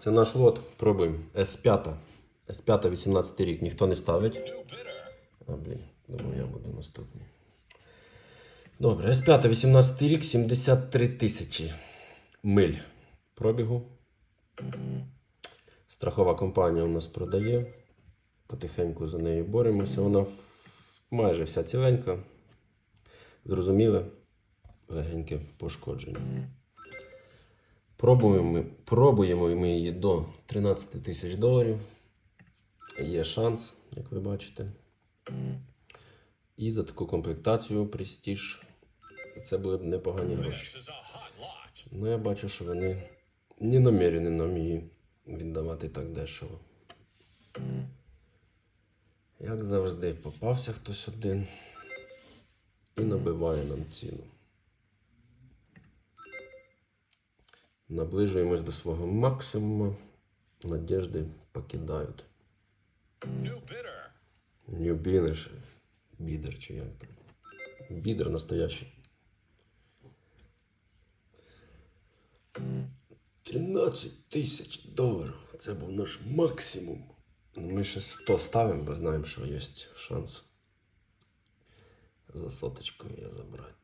Це наш лот. Пробуємо. С5. С5 18 рік. Ніхто не ставить. А, блін, думаю, я буду наступний. Добре, С5 18 рік, 73 тисячі миль пробігу. Страхова компанія у нас продає. Потихеньку за нею боремося. Вона майже вся ціленька. Зрозуміле, легеньке пошкодження. Пробуємо, пробуємо ми її до 13 тисяч доларів. Є шанс, як ви бачите. І за таку комплектацію Prestige це були б непогані гроші. Ну, я бачу, що вони не намірені нам її віддавати так дешево. Як завжди, попався хтось один і набиває нам ціну. Наближуємось до свого максимуму. Надіжди покидають. New Bidder, Бідер чи як там. Бідер настоящий. 13 тисяч доларів. Це був наш максимум. Ну, Ми ще 100 ставимо, бо знаємо, що є шанс за соточкою я забрати.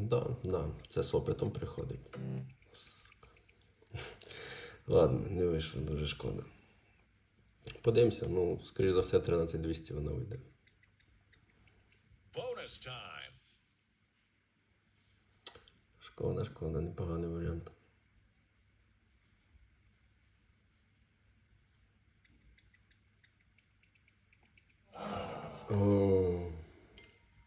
Да, да, це з опитом приходить. Ладно, не вийшло, дуже шкода. Подивимося, ну, скоріш за все, 13200 вона вийде. Bonus time. Шкода, шкода, непоганий варіант. О,